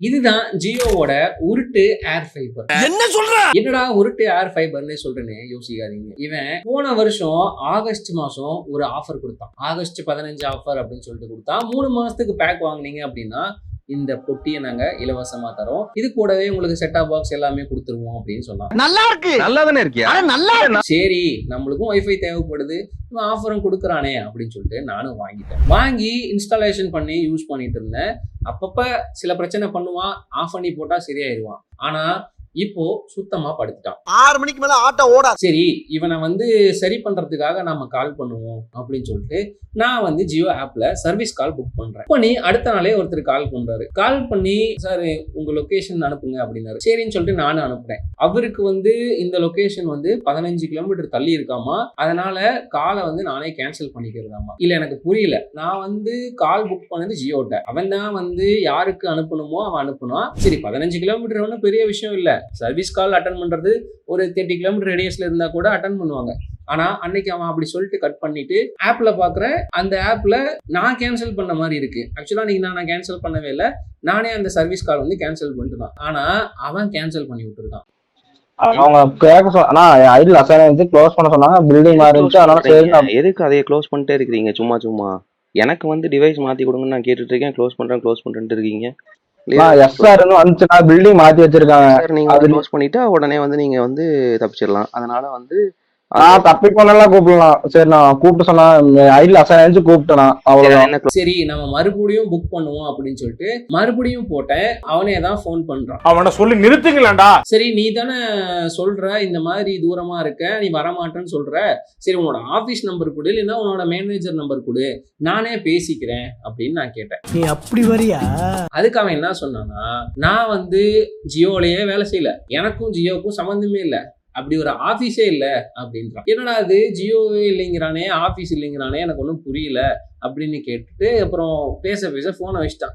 இதுதான் ஜியோவோட உருட்டு ஏர் ஃபைபர் என்ன சொல்ற? என்னடா உருட்டு ஏர் ஃபைபர்னு சொல்றேன்னு யோசிக்காதீங்க. இவன் போன வருஷம் ஆகஸ்ட் மாசம் ஒரு ஆஃபர் கொடுத்தான். ஆகஸ்ட் பதினஞ்சு ஆஃபர் அப்படின்னு சொல்லிட்டு கொடுத்தான். மூணு மாசத்துக்கு பேக் வாங்குனீங்க அப்படின்னா இந்த பொட்டியை நாங்க இலவசமா தரோம். இது கூடவே உங்களுக்கு செட்டாப் பாக்ஸ் எல்லாமே கொடுத்துருவோம் அப்படின்னு சொன்னான் நல்லா இருக்கு. நல்லா தானே இருக்கியா? அட நல்லா இருக்கு. சரி நம்மளுக்கும் வைஃபை தேவைப்படுது. இவன் ஆஃபரும் கொடுக்குறானே அப்படின்னு சொல்லிட்டு நானும் வாங்கிட்டேன். வாங்கி இன்ஸ்டாலேஷன் பண்ணி யூஸ் பண்ணிட்டு இருந்தேன். அப்பப்ப சில பிரச்சனை பண்ணுவான் ஆஃப் பண்ணி போட்டா சரியாயிருவான். ஆனா இப்போ சுத்தமா படுத்துட்டான். ஆறு மணிக்கு மேல ஆட்டோ ஓடாது சரி இவனை வந்து சரி பண்றதுக்காக நாம கால் பண்ணுவோம் அப்படின்னு சொல்லிட்டு நான் வந்து ஜியோ ஆப்ல சர்வீஸ் கால் புக் பண்றேன். பண்ணி அடுத்த நாளே ஒருத்தர் கால் பண்றாரு. கால் பண்ணி சார் உங்க லொகேஷன் அனுப்புங்க அப்படின்னாரு. சரின்னு சொல்லிட்டு நானும் அனுப்புறேன். அவருக்கு வந்து இந்த லொகேஷன் வந்து பதினஞ்சு கிலோமீட்டர் தள்ளி இருக்காமா? அதனால காலை வந்து நானே கேன்சல் பண்ணிக்கிறதாமா? இல்ல எனக்கு புரியல. நான் வந்து கால் புக் பண்ணது ஜியோட்ட அவன் தான் வந்து யாருக்கு அனுப்பணுமோ அவன் அனுப்புனான். சரி பதினஞ்சு கிலோமீட்டர் ஒன்றும் பெரிய விஷயம் இல்ல. சர்வீஸ் கால் அட்டன் பண்றது ஒரு தேர்ட்டி கிலோமீட்டர் ரேடியஸ்ல இருந்தா கூட அட்டன் பண்ணுவாங்க. ஆனா அன்னைக்கு அவன் அப்படி சொல்லிட்டு கட் பண்ணிட்டு ஆப்ல பாக்குறேன் அந்த ஆப்ல நான் கேன்சல் பண்ண மாதிரி இருக்கு. ஆக்சுவலா நீங்க நான் கேன்சல் பண்ணவே இல்லை. நானே அந்த சர்வீஸ் கால் வந்து கேன்சல் பண்ணிட்டு ஆனா அவன் கேன்சல் பண்ணி விட்டுருக்கான். அவங்க கேட்க சொ ஆனா ஐடியில் அசைன் இருந்துச்சு க்ளோஸ் பண்ண சொன்னாங்க பில்டிங் இருந்துச்சு அதனால சரி நான் எதுக்கு அதையே க்ளோஸ் பண்ணிட்டே இருக்கிறீங்க? சும்மா சும்மா. எனக்கு வந்து டிவைஸ் மாத்தி கொடுங்கன்னு நான் கேட்டுட்டு இருக்கேன் க்ளோஸ் பண்றேன் க்ளோஸ் பண்றேன்ட்டு இருக்கீங்க. எஸ்ஆர் வந்துச்சுன்னா பில்டிங் மாத்தி வச்சிருக்காங்க. சார் நீங்க அது- க்ளோஸ் பண்ணிட்டா உடனே வந்து நீங்க வந்து தப்பிச்சிடலாம். அதனால வந்து நான் தப்பி பண்ணலாம் கூப்பிடலாம். சரி நான் கூப்பிட்டு சொன்னா ஐடியில் அசைன் ஆயிடுச்சு கூப்பிட்டேன் அவ்வளவுதான். என்ன சரி நம்ம மறுபடியும் புக் பண்ணுவோம் அப்படின்னு சொல்லிட்டு மறுபடியும் போட்டேன். அவனே தான் ஃபோன் பண்றான். அவனை சொல்லி நிறுத்துங்களேன்டா. சரி நீ தானே சொல்ற இந்த மாதிரி தூரமா இருக்க நீ வரமாட்டேன்னு சொல்ற. சரி உன்னோட ஆபீஸ் நம்பர் கொடு இல்லைன்னா உன்னோட மேனேஜர் நம்பர் கொடு. நானே பேசிக்கிறேன் அப்படின்னு நான் கேட்டேன். நீ அப்படி வரியா? அதுக்கு அவன் என்ன சொன்னான்னா நான் வந்து ஜியோலயே வேலை செய்யல. எனக்கும் ஜியோக்கும் சம்மந்தமே இல்லை. அப்படி ஒரு ஆபீஸே இல்ல அப்படின்றான். என்னடா அது ஜியோவே இல்லைங்கிறானே ஆபீஸ் இல்லைங்கிறானே எனக்கு ஒன்றும் புரியல அப்படின்னு கேட்டுட்டு அப்புறம் பேச பேச போனை வச்சுட்டான்.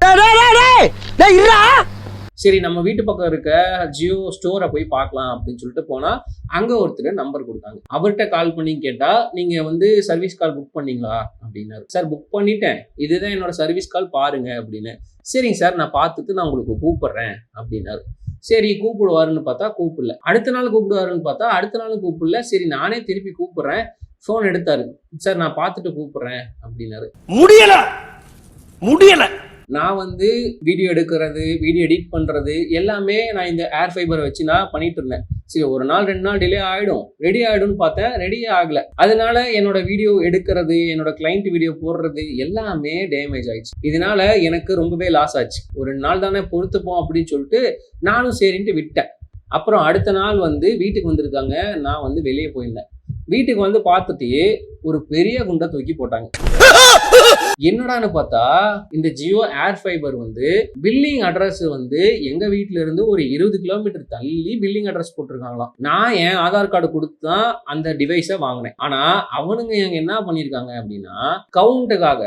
சரி நம்ம வீட்டு பக்கம் இருக்க ஜியோ ஸ்டோரை போய் பார்க்கலாம் அப்படின்னு சொல்லிட்டு போனா அங்க ஒருத்தர் நம்பர் கொடுத்தாங்க. அவர்கிட்ட கால் பண்ணி கேட்டா நீங்க வந்து சர்வீஸ் கால் புக் பண்ணீங்களா? அப்படின்னாரு. சார் புக் பண்ணிட்டேன். இதுதான் என்னோட சர்வீஸ் கால் பாருங்க அப்படின்னு. சரிங்க சார் நான் பார்த்துட்டு நான் உங்களுக்கு கூப்பிடுறேன் அப்படின்னாரு. சரி கூப்பிடுவாருன்னு பார்த்தா கூப்பிடல. அடுத்த நாள் கூப்பிடுவாருன்னு பார்த்தா அடுத்த நாள் கூப்பிடல. சரி நானே திருப்பி கூப்பிடுறேன். ஃபோன் எடுத்தாரு. சார் நான் பார்த்துட்டு கூப்பிடுறேன். அப்படின்னாரு. முடியல. முடியல. நான் வந்து வீடியோ எடுக்கிறது வீடியோ எடிட் பண்ணுறது எல்லாமே நான் இந்த ஏர் ஃபைபரை வச்சு நான் பண்ணிட்டு இருந்தேன். சரி ஒரு நாள் ரெண்டு நாள் டிலே ஆகிடும் ரெடி ஆகிடும்னு பார்த்தேன் ரெடியே ஆகலை. அதனால என்னோட வீடியோ எடுக்கிறது என்னோட கிளைண்ட் வீடியோ போடுறது எல்லாமே டேமேஜ் ஆயிடுச்சு. இதனால எனக்கு ரொம்பவே லாஸ் ஆச்சு. ஒரு ரெண்டு நாள் தானே பொறுத்துப்போம் அப்படின்னு சொல்லிட்டு நானும் சரின்ட்டு விட்டேன். அப்புறம் அடுத்த நாள் வந்து வீட்டுக்கு வந்திருக்காங்க. நான் வந்து வெளியே போயிருந்தேன். வீட்டுக்கு வந்து பார்த்துட்டு ஒரு பெரிய குண்டை தூக்கி போட்டாங்க. என்னடான்னு பார்த்தா இந்த ஜியோ ஏர் ஃபைபர் வந்து பில்லிங் அட்ரஸ் வந்து எங்க வீட்ல இருந்து ஒரு இருபது கிலோமீட்டர் தள்ளி பில்லிங் அட்ரஸ் போட்டிருக்காங்களாம். நான் என் ஆதார் கார்டு கொடுத்து தான் அந்த டிவைஸை வாங்கினேன். ஆனா அவனுங்க எங்க என்ன பண்ணிருக்காங்க அப்படின்னா கவுண்ட்டுக்காக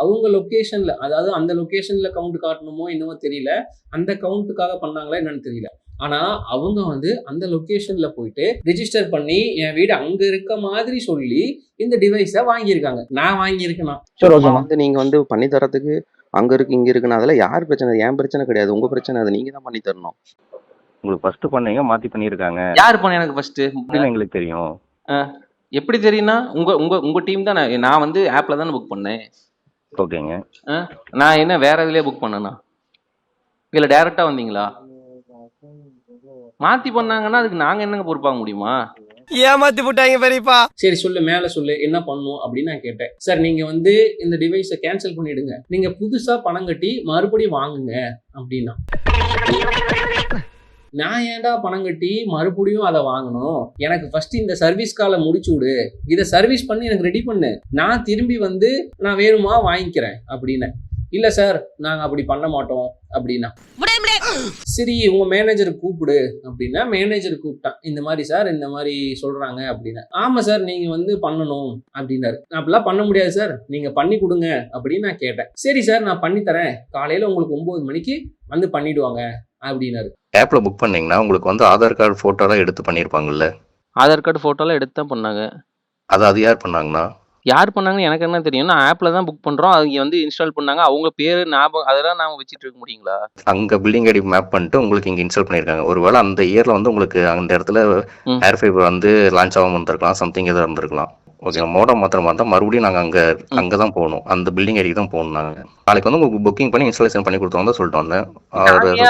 அவங்க லொக்கேஷன்ல அதாவது அந்த லொக்கேஷன்ல கவுண்ட் காட்டணுமோ என்னமோ தெரியல அந்த கவுண்ட்டுக்காக பண்ணாங்களா என்னன்னு தெரியல. ஆனா அவங்க வந்து அந்த லொகேஷன்ல போயிட்டு ரெஜிஸ்டர் பண்ணி என் வீடு அங்க இருக்க மாதிரி சொல்லி இந்த டிவைஸை வாங்கியிருக்காங்க. நான் வாங்கியிருக்கேனா? சரி வந்து நீங்க வந்து பண்ணி தரதுக்கு அங்க இருக்கு இங்க இருக்குன்னு அதெல்லாம் யார் பிரச்சனை? என் பிரச்சனை கிடையாது. உங்க பிரச்சனை அது நீங்க தான் பண்ணி தரணும். உங்களுக்கு ஃபர்ஸ்ட் பண்ணீங்க மாத்தி பண்ணிருக்காங்க யார் பண்ண எனக்கு ஃபர்ஸ்ட் எங்களுக்கு தெரியும். எப்படி தெரியும்னா உங்க உங்க உங்க டீம் தான் நான் நான் வந்து ஆப்ல தானே புக் பண்ணேன். ஓகேங்க. நான் என்ன வேற இதுலயே புக் பண்ணனா? இல்ல டைரக்டா வந்தீங்களா? மாத்தி பண்ணாங்கன்னா அதுக்கு நாங்க என்னங்க பொறுப்பாக முடியுமா? ஏமாத்தி போட்டாங்க பெரியப்பா. சரி சொல்லு மேல சொல்லு என்ன பண்ணும் அப்படின்னு நான் கேட்டேன். சார் நீங்க வந்து இந்த டிவைஸை கேன்சல் பண்ணிடுங்க. நீங்க புதுசா பணம் கட்டி மறுபடியும் வாங்குங்க அப்படின்னா. நான் ஏன்டா பணம் கட்டி மறுபடியும் அதை வாங்கணும்? எனக்கு ஃபர்ஸ்ட் இந்த சர்வீஸ் காலை முடிச்சு விடு. இதை சர்வீஸ் பண்ணி எனக்கு ரெடி பண்ணு. நான் திரும்பி வந்து நான் வேணுமா வாங்கிக்கிறேன் அப்படின்னு இல்ல சார் நாங்க அப்படி பண்ண மாட்டோம் அப்படின்னா. சரி உங்க மேனேஜர் கூப்பிடு அப்படின்னா மேனேஜர் கூப்பிட்டான். இந்த மாதிரி சார் இந்த மாதிரி சொல்றாங்க அப்படின்னு. ஆமா சார் நீங்க வந்து பண்ணணும் அப்படின்னாரு. நான் அப்படிலாம் பண்ண முடியாது சார் நீங்க பண்ணி கொடுங்க அப்படின்னு நான் கேட்டேன். சரி சார் நான் பண்ணி தரேன். காலையில உங்களுக்கு ஒன்பது மணிக்கு வந்து பண்ணிடுவாங்க அப்படின்னாரு. ஆப்ல புக் பண்ணீங்கன்னா உங்களுக்கு வந்து ஆதார் கார்டு போட்டோலாம் எடுத்து பண்ணியிருப்பாங்கல்ல ஆதார் கார்டு போட்டோலாம் எடுத்து தான் பண்ணாங்க. அது அது யார் பண்ணாங்கன்னா? யார் பண்ணாங்கன்னு எனக்கு என்ன தெரியும்? நான் ஆப்ல தான் புக் பண்றோம். அவங்க வந்து இன்ஸ்டால் பண்ணாங்க. அவங்க பேரு ஞாபகம் அதெல்லாம் நாம வச்சுட்டு இருக்க முடியுங்களா? அங்க பில்டிங் ஐடி மேப் பண்ணிட்டு உங்களுக்கு இங்க இன்ஸ்டால் பண்ணிருக்காங்க. ஒருவேளை அந்த இயர்ல வந்து உங்களுக்கு அந்த இடத்துல. ஏர் ஃபைபர் வந்து லான்ச் ஆகாம இருந்திருக்கலாம் சம்திங் எதாவது இருந்திருக்கலாம். ஓகே மோடம் மாத்திரமா இருந்தா மறுபடியும் நாங்க அங்க அங்கதான் போகணும். அந்த பில்டிங் ஐடிக்கு தான் போகணும் நாங்க. நாளைக்கு வந்து உங்களுக்கு புக்கிங் பண்ணி இன்ஸ்டாலேஷன் பண்ணி கொடுத்தோம் தான் சொல்லிட்டு வந்தேன்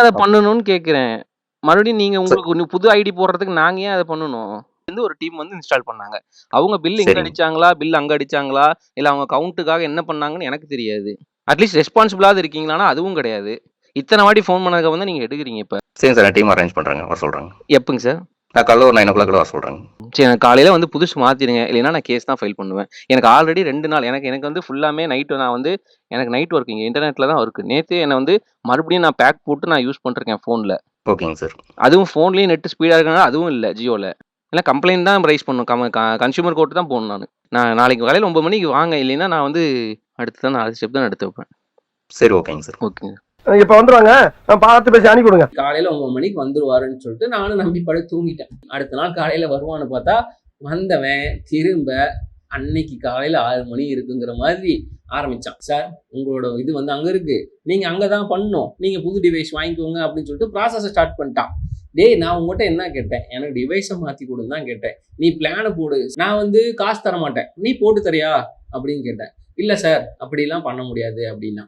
அதை பண்ணணும்னு கேக்குறேன். மறுபடியும் நீங்க உங்களுக்கு புது ஐடி போடுறதுக்கு நாங்க ஏன் அதை பண்ணணும்? வந்து ஒரு டீம் வந்து இன்ஸ்டால் பண்ணாங்க. அவங்க பில் இங்க. அடிச்சாங்களா? பில் அங்க அடிச்சாங்களா? இல்ல அவங்க கவுண்ட்டுக்காக என்ன பண்ணாங்கன்னு எனக்கு தெரியாது. அட்லீஸ்ட் ரெஸ்பான்சிபிளாவது இருக்கீங்களான்னா அதுவும் கிடையாது. இத்தனை வாட்டி ஃபோன் பண்ணதுக்கு வந்து நீங்க எடுக்கிறீங்க இப்ப. சரிங்க சார் டீம் அரேஞ்ச் பண்றாங்க. வர சொல்றாங்க. எப்பங்க சார் நான் காலைல ஒரு நைன் ஓ கிளாக் வர சொல்றாங்க. சரி எனக்கு காலையில வந்து புதுசு மாத்திடுங்க. இல்லைன்னா நான் கேஸ் தான் ஃபைல் பண்ணுவேன். எனக்கு ஆல்ரெடி ரெண்டு நாள் எனக்கு எனக்கு வந்து ஃபுல்லாமே நைட்டு நான் வந்து எனக்கு நைட் ஒர்க் இங்கே இன்டர்நெட்ல தான் ஒர்க் நேற்று என்னை வந்து மறுபடியும் நான் பேக் போட்டு நான் யூஸ் பண்ணிருக்கேன் ஃபோனில் ஓகேங்க சார் அதுவும் ஃபோன்லேயும் நெட் ஸ்பீடாக இருக்கனால அதுவும் இல்லை ஜியோவில் இல்லை கம்ப்ளைண்ட் தான் ரைஸ் பண்ணும். கம் கன்சூமர் கோர்ட்டு தான் போகணும் நான். நான் நாளைக்கு காலையில் ஒன்பது மணிக்கு வாங்க. இல்லைன்னா நான் வந்து அடுத்து தான் அடுத்த ஸ்டெப் தான் எடுத்து வைப்பேன். சரி ஓகேங்க சார். ஓகேங்க. இப்ப வந்துருவாங்க. நான் பார்த்து பேசி அனுப்பி கொடுங்க காலையில ஒன்பது மணிக்கு வந்துருவாருன்னு சொல்லிட்டு நானும் நம்பி படுத்து தூங்கிட்டேன். அடுத்த நாள் காலையில வருவான்னு பார்த்தா வந்தவன் திரும்ப அன்னைக்கு காலையில ஆறு மணி இருக்குங்கிற மாதிரி ஆரம்பிச்சான். சார் உங்களோட இது வந்து அங்க இருக்கு. நீங்க அங்கதான் பண்ணணும். நீங்க புது டிவைஸ் வாங்கிக்கோங்க அப்படின்னு சொல்லிட்டு ப்ராசஸை ஸ்டார்ட் பண்ணிட்டான். டேய் நான் உங்ககிட்ட என்ன கேட்டேன்? எனக்கு டிவைஸை மாத்தி கொடுன்னு தான் கேட்டேன். நீ பிளானை போடு. நான் வந்து காசு தர மாட்டேன். நீ போட்டு தரியா? அப்படின்னு கேட்டேன். இல்ல சார் அப்படிலாம் பண்ண முடியாது அப்படின்னா.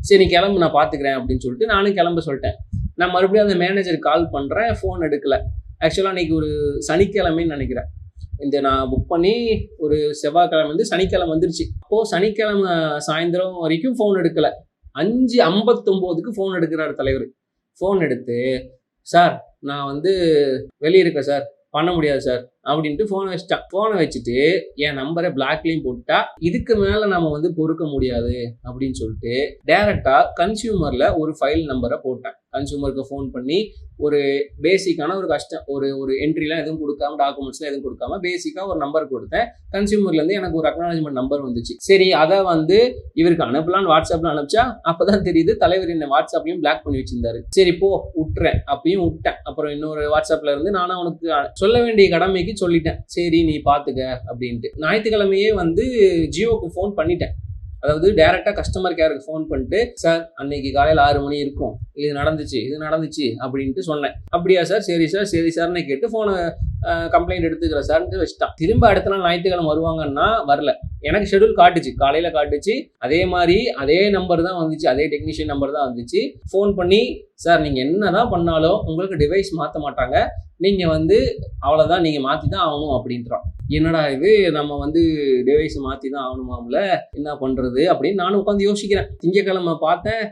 சரி நீ கிளம்பு நான் பாத்துக்கிறேன் அப்படின்னு சொல்லிட்டு நானும் கிளம்ப சொல்லிட்டேன். நான் மறுபடியும் அந்த மேனேஜர் கால் பண்றேன் ஃபோன் எடுக்கல. ஆக்சுவலா இன்னைக்கு ஒரு சனிக்கிழமைன்னு நினைக்கிறேன். இந்த நான் புக் பண்ணி ஒரு செவ்வாய்க்கிழமை வந்து சனிக்கிழமை வந்துருச்சு. அப்போ சனிக்கிழமை சாயந்தரம் வரைக்கும் ஃபோன் எடுக்கல. அஞ்சு ஐம்பத்தொம்போதுக்கு ஃபோன் எடுக்கிறார் தலைவர். ஃபோன் எடுத்து சார் நான் வந்து வெளியே இருக்கேன் சார் பண்ண முடியாது சார் அப்படின்ட்டு ஃபோனை வச்சுட்டான். ஃபோனை வச்சுட்டு என் நம்பரை பிளாக்லேயும் போட்டா இதுக்கு மேலே நம்ம வந்து பொறுக்க முடியாது அப்படின்னு சொல்லிட்டு டேரெக்டாக கன்சியூமரில் ஒரு ஃபைல் நம்பரை போட்டேன். கன்சூமருக்கு ஃபோன் பண்ணி ஒரு பேசிக்கான ஒரு கஷ்டம் ஒரு ஒரு என்ட்ரிலாம் எதுவும் கொடுக்காம டாக்குமெண்ட்ஸ்லாம் எதுவும் கொடுக்காம பேசிக்காக ஒரு நம்பர் கொடுத்தேன். கன்சியூமர்லேருந்து எனக்கு ஒரு அக்னாலஜ்மெண்ட் நம்பர் வந்துச்சு. சரி அதை வந்து இவருக்கு அனுப்பலான்னு வாட்ஸ்அப்பில் அனுப்பிச்சா அப்போ தான் தெரியுது தலைவர் என்ன வாட்ஸ்அப்லையும் பிளாக் பண்ணி வச்சிருந்தாரு. சரி போ விட்டுறேன் அப்பயும் விட்டேன் அப்புறம் இன்னொரு வாட்ஸ்அப்பில் இருந்து நானும் அவனுக்கு சொல்ல வேண்டிய கடமைக்கு சொல்லிட்டேன். சரி நீ பார்த்துக்க அப்படின்ட்டு. ஞாயிற்றுக்கிழமையே வந்து ஜியோக்கு ஃபோன் பண்ணிட்டேன். அதாவது டேரெக்டாக கஸ்டமர் கேருக்கு ஃபோன் பண்ணிட்டு சார் அன்னைக்கு காலையில் ஆறு மணி இருக்கும். இது நடந்துச்சு இது நடந்துச்சு அப்படின்ட்டு சொன்னேன். அப்படியா சார் சரி சார் சரி சார்னு கேட்டு ஃபோனை கம்ப்ளைண்ட் எடுத்துக்கிறேன் சார்ன்ட்டு வச்சுட்டான். திரும்ப அடுத்த நாள் ஞாயிற்றுக்கிழமை வருவாங்கன்னா வரல. எனக்கு ஷெட்யூல் காட்டுச்சு. காலையில் காட்டுச்சு. அதே மாதிரி அதே நம்பர் தான் வந்துச்சு. அதே டெக்னீஷியன் நம்பர் தான் வந்துச்சு. ஃபோன் பண்ணி சார் நீங்கள் என்ன தான் பண்ணாலும் உங்களுக்கு டிவைஸ் மாற்ற மாட்டாங்க. நீங்கள் வந்து அவ்வளோதான் நீங்கள் மாற்றி தான் ஆகணும் அப்படின்றான். என்னடா இது? நம்ம வந்து டிவைஸ் மாற்றி தான் ஆகணுமாம்ல? என்ன பண்ணுறது அப்படின்னு நானும் உட்காந்து யோசிக்கிறேன். திங்கக்கிழமை பார்த்தேன்.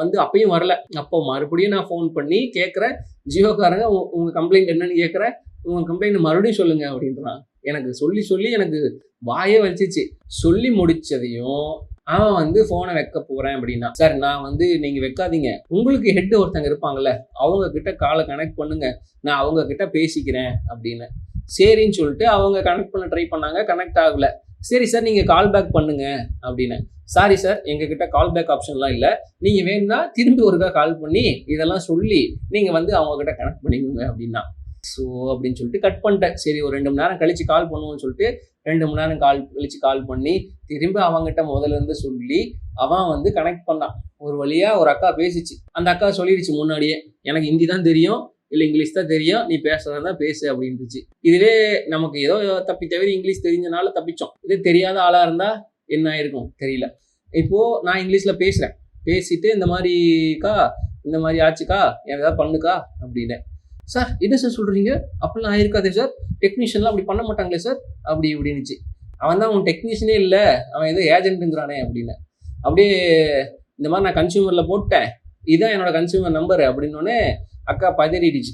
வந்து அப்பயும் வரல. அப்போ மறுபடியும் நான் ஃபோன் பண்ணி கேட்குறேன். ஜியோக்காரங்க உங்கள் கம்ப்ளைண்ட் என்னன்னு கேட்குறேன். உன் கம்ப்ளைண்ட் மறுபடியும் சொல்லுங்க அப்படின்றான். எனக்கு சொல்லி சொல்லி எனக்கு வாயே வலிச்சிச்சு. சொல்லி முடிச்சதையும் அவன் வந்து ஃபோனை வைக்க போறேன் அப்படின்னா. சார் நான் வந்து நீங்க வைக்காதீங்க. உங்களுக்கு ஹெட் ஒருத்தங்க இருப்பாங்கல்ல அவங்க கிட்ட காலை கனெக்ட் பண்ணுங்க. நான் அவங்க கிட்ட பேசிக்கிறேன் அப்படின்னு. சரின்னு சொல்லிட்டு அவங்க கனெக்ட் பண்ண ட்ரை பண்ணாங்க கனெக்ட் ஆகல. சரி சார் நீங்க கால் பேக் பண்ணுங்க அப்படின்னு. சாரி சார் எங்ககிட்ட கால் பேக் ஆப்ஷன்லாம் இல்லை. நீங்க வேணும்னா திரும்பி ஒருக்கா கால் பண்ணி இதெல்லாம் சொல்லி நீங்க வந்து அவங்க கிட்ட கனெக்ட் பண்ணிக்கோங்க அப்படின்னா. ஸோ அப்படின்னு சொல்லிட்டு கட் பண்ணிட்டேன். சரி ஒரு ரெண்டு மணி நேரம் கழிச்சு கால் பண்ணுவோம்னு சொல்லிட்டு ரெண்டு மணி நேரம் கால் கழிச்சு கால் பண்ணி திரும்ப அவங்ககிட்ட முதல்ல இருந்து சொல்லி அவன் வந்து கனெக்ட் பண்ணான். ஒரு வழியா ஒரு அக்கா பேசிச்சு. அந்த அக்கா சொல்லிடுச்சு முன்னாடியே எனக்கு ஹிந்தி தான் தெரியும் இல்லை இங்கிலீஷ் தான் தெரியும் நீ பேசுறதா பேசு அப்படின்ட்டுச்சு இதுவே நமக்கு ஏதோ தப்பி தவிர இங்கிலீஷ் தெரிஞ்சனால தப்பிச்சோம். இதே தெரியாத ஆளா இருந்தா என்ன ஆயிருக்கும்? தெரியல. இப்போ நான் இங்கிலீஷ்ல பேசுறேன். பேசிட்டு இந்த மாதிரிக்கா இந்த மாதிரி ஆச்சுக்கா ஏதாவது பண்ணுக்கா அப்படின்னு சார் என்ன சார் சொல்கிறீங்க அப்படிலாம் ஆயிருக்காதே சார் டெக்னீஷியன்லாம் அப்படி பண்ண மாட்டாங்களே சார் அப்படி இப்படின்னுச்சு. அவன் தான் உன் டெக்னீஷியனே இல்லை. அவன் ஏதோ ஏஜென்ட்டுங்கிறானே அப்படின்னு. அப்படியே இந்த மாதிரி நான் கன்சியூமரில் போட்டேன். இதுதான் என்னோட கன்சியூமர் நம்பர் அப்படின்னோடனே அக்கா பதறிடுச்சு.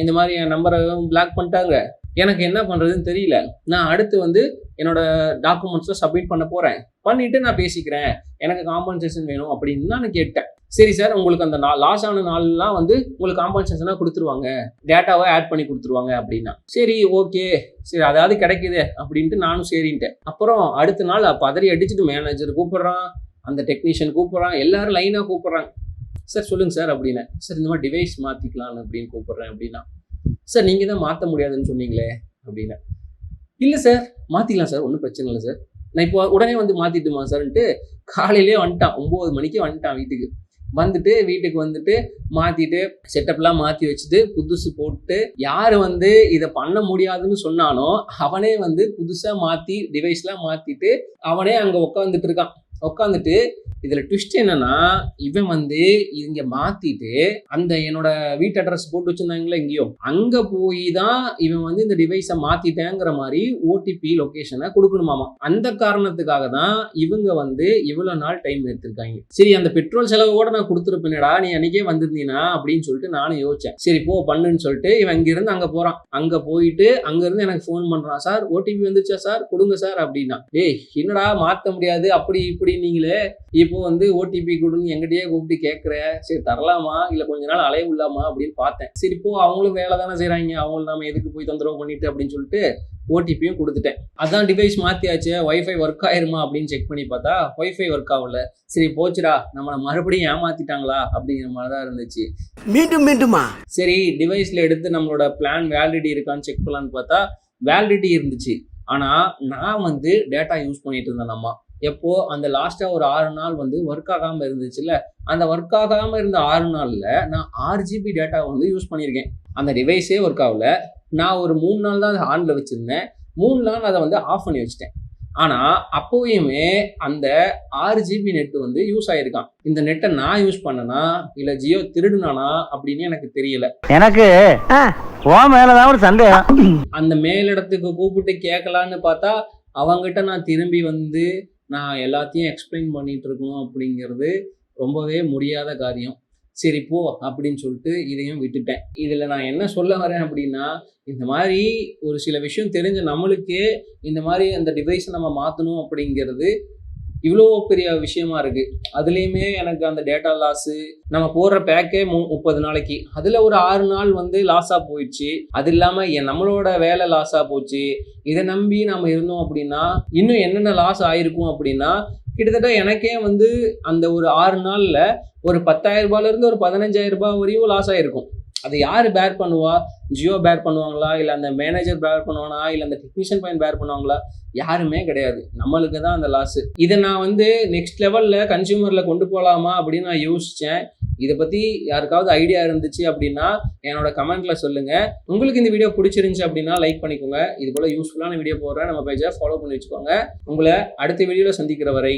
இந்த மாதிரி என் நம்பரை பிளாக் பண்ணிட்டாங்க. எனக்கு என்ன பண்ணுறதுன்னு தெரியல. நான் அடுத்து வந்து என்னோட டாக்குமெண்ட்ஸை சப்மிட் பண்ண போகிறேன் பண்ணிவிட்டு நான் பேசிக்கிறேன். எனக்கு காம்பன்சேஷன் வேணும் அப்படின்னு நான் கேட்டேன். சரி சார் உங்களுக்கு அந்த நாள் லாஸ் ஆன நாள்லாம் வந்து உங்களுக்கு காம்பன்சேஷனாக கொடுத்துருவாங்க. டேட்டாவை ஆட் பண்ணி கொடுத்துருவாங்க அப்படின்னா. சரி ஓகே சரி அதாவது கிடைக்குது அப்படின்ட்டு நானும் சரின்ட்டேன். அப்புறம் அடுத்த நாள் பதறி அடிச்சுட்டு மேனேஜர் கூப்பிட்றான். அந்த டெக்னீஷியன் கூப்பிட்றான். எல்லாரும் லைனாக கூப்பிட்றாங்க. சார் சொல்லுங்கள் சார் அப்படின்னு சார் இந்த மாதிரி டிவைஸ் மாற்றிக்கலாம் அப்படின்னு கூப்பிட்றேன் அப்படின்னா. சார் நீங்கள் தான் மாற்ற முடியாதுன்னு சொன்னீங்களே அப்படின்னு. இல்லை சார் மாற்றிக்கலாம் சார் ஒன்றும் பிரச்சனை இல்லை சார். நான் இப்போ உடனே வந்து மாற்றிட்டுமா சார்ன்ட்டு காலையிலே வந்துட்டான் ஒம்பது மணிக்கு வந்துட்டான் வீட்டுக்கு. வந்துட்டு வீட்டுக்கு வந்துட்டு மாற்றிட்டு செட்டப்லாம் மாற்றி வச்சுட்டு புதுசு போட்டு யார் வந்து இதை பண்ண முடியாதுன்னு சொன்னானோ அவனே வந்து புதுசாக மாற்றி டிவைஸ்லாம் மாற்றிட்டு அவனே அங்கே உட்காந்துட்டு இருக்கான். உட்காந்துட்டு இதில் ட்விஸ்ட் என்னன்னா இவன் வந்து இங்க மாத்திட்டு அந்த என்னோட வீட்டு அட்ரஸ் போட்டு வச்சிருந்தாங்களே எங்கேயோ அங்க போய் தான் இவன் வந்து இந்த டிவைஸை மாத்திட்டேங்கிற மாதிரி ஓடிபி லொகேஷனை கொடுக்கணுமாமா. அந்த காரணத்துக்காக தான் இவங்க வந்து இவ்வளவு நாள் டைம் எடுத்திருக்காங்க. சரி அந்த பெட்ரோல் செலவு கூட நான் கொடுத்துருப்பேனடா நீ அன்னைக்கே வந்திருந்தீனா அப்படின்னு சொல்லிட்டு நானும் யோசிச்சேன். சரி போ பண்ணுன்னு சொல்லிட்டு இவன் இங்கிருந்து அங்க போறான். அங்க போயிட்டு அங்க இருந்து எனக்கு ஃபோன் பண்றான் சார் ஓடிபி வந்துச்சா சார்? கொடுங்க சார் அப்படின்னா. டேய் என்னடா மாத்த முடியாது அப்படி இப்படி நீங்களே இப்போ வந்து ஓடிபி கொடுன்னு எங்கிட்டயே கூப்பிட்டு கேட்குற சரி தரலாமா? இல்லை கொஞ்ச நாள் அலைய விடலாமா? அப்படின்னு பார்த்தேன். சரி இப்போ அவங்களும் வேலை தானே செய்கிறாங்க அவங்களும் நாம எதுக்கு போய் தொந்தரவு பண்ணிட்டு அப்படின்னு சொல்லிட்டு ஓடிபியும் கொடுத்துட்டேன். அதான் டிவைஸ் மாற்றியாச்சு ஒய்ஃபை ஒர்க் ஆயிருமா அப்படின்னு செக் பண்ணி பார்த்தா ஒய்ஃபை ஒர்க் ஆகல. சரி போச்சுடா. நம்மளை மறுபடியும் ஏமாத்திட்டாங்களா? அப்படிங்கிற மாதிரி தான் இருந்துச்சு. மீண்டும் மீண்டுமா? சரி டிவைஸில் எடுத்து நம்மளோட பிளான் வேலிடிட்டி இருக்கான்னு செக் பண்ணலான்னு பார்த்தா வேலிடிட்டி இருந்துச்சு. ஆனால் நான் வந்து டேட்டா யூஸ் பண்ணிட்டு இருந்தேன் நம்ம எப்போ அந்த லாஸ்ட்டாக ஒரு ஆறு நாள் வந்து ஒர்க் ஆகாமல் இருந்துச்சுல்ல அந்த ஒர்க் ஆகாமல் இருந்த ஆறு நாளில் நான் ஆறு ஜிபி டேட்டா வந்து யூஸ் பண்ணியிருக்கேன். அந்த டிவைஸே ஒர்க் ஆகல. நான் ஒரு மூணு நாள் தான் அதை ஆனில் வச்சுருந்தேன். மூணு நாள் அதை வந்து ஆஃப் பண்ணி வச்சுட்டேன். ஆனால் அப்போயுமே அந்த ஆறு ஜிபி நெட் வந்து யூஸ் ஆயிருக்கான். இந்த நெட்டை நான் யூஸ் பண்ணனா இல்லை ஜியோ திருடுனானா அப்படின்னு எனக்கு தெரியல. எனக்கு ஓ மேலதான் ஒரு சந்தேகம். அந்த மேலிடத்துக்கு கூப்பிட்டு கேட்கலான்னு பார்த்தா அவங்ககிட்ட நான் திரும்பி வந்து நான் எல்லாத்தையும் எக்ஸ்பிளைன் பண்ணிகிட்டு இருக்கணும் அப்படிங்கிறது ரொம்பவே முடியாத காரியம். சரி போ அப்படின்னு சொல்லிட்டு இதையும் விட்டுட்டேன். இதில் நான் என்ன சொல்ல வரேன் அப்படின்னா இந்த மாதிரி ஒரு சில விஷயம் தெரிஞ்ச நம்மளுக்கே இந்த மாதிரி அந்த டிவைஸை நம்ம மாற்றணும் அப்படிங்கிறது இவ்வளோ பெரிய விஷயமா இருக்கு. அதுலேயுமே எனக்கு அந்த டேட்டா லாஸு நம்ம போடுற பேக்கே மு முப்பது நாளைக்கு. அதில் ஒரு ஆறு நாள் வந்து லாஸாக போயிடுச்சு. அது இல்லாமல் என் நம்மளோட வேலை லாஸாக போச்சு. இதை நம்பி நம்ம இருந்தோம் அப்படின்னா இன்னும் என்னென்ன லாஸ் ஆயிருக்கும் அப்படின்னா கிட்டத்தட்ட எனக்கே வந்து அந்த ஒரு ஆறு நாளில் ஒரு பத்தாயிரம் ரூபாயிலேருந்து ஒரு பதினஞ்சாயிரம் ரூபாய் வரையும் லாஸ் ஆயிருக்கும். அதை யார் பேர் பண்ணுவா? ஜியோ பேர் பண்ணுவாங்களா? இல்லை அந்த மேனேஜர் பேர் பண்ணுவானா? இல்லை அந்த டெக்னீஷியன் பையன் பேர் பண்ணுவாங்களா? யாருமே கிடையாது. நம்மளுக்கு தான் அந்த லாஸு இதை நான் வந்து நெக்ஸ்ட் லெவலில் கன்சியூமரில் கொண்டு போகலாமா அப்படின்னு நான் யோசித்தேன் இதை பற்றி யாருக்காவது ஐடியா இருந்துச்சு அப்படின்னா என்னோட கமெண்ட்ல சொல்லுங்க. உங்களுக்கு இந்த வீடியோ பிடிச்சிருந்துச்சு அப்படின்னா லைக் பண்ணிக்கோங்க. இது போல யூஸ்ஃபுல்லான வீடியோ போடுறேன். நம்ம பேஜை ஃபாலோ பண்ணி வச்சுக்கோங்க. உங்களை அடுத்த வீடியோவில் சந்திக்கிற வரை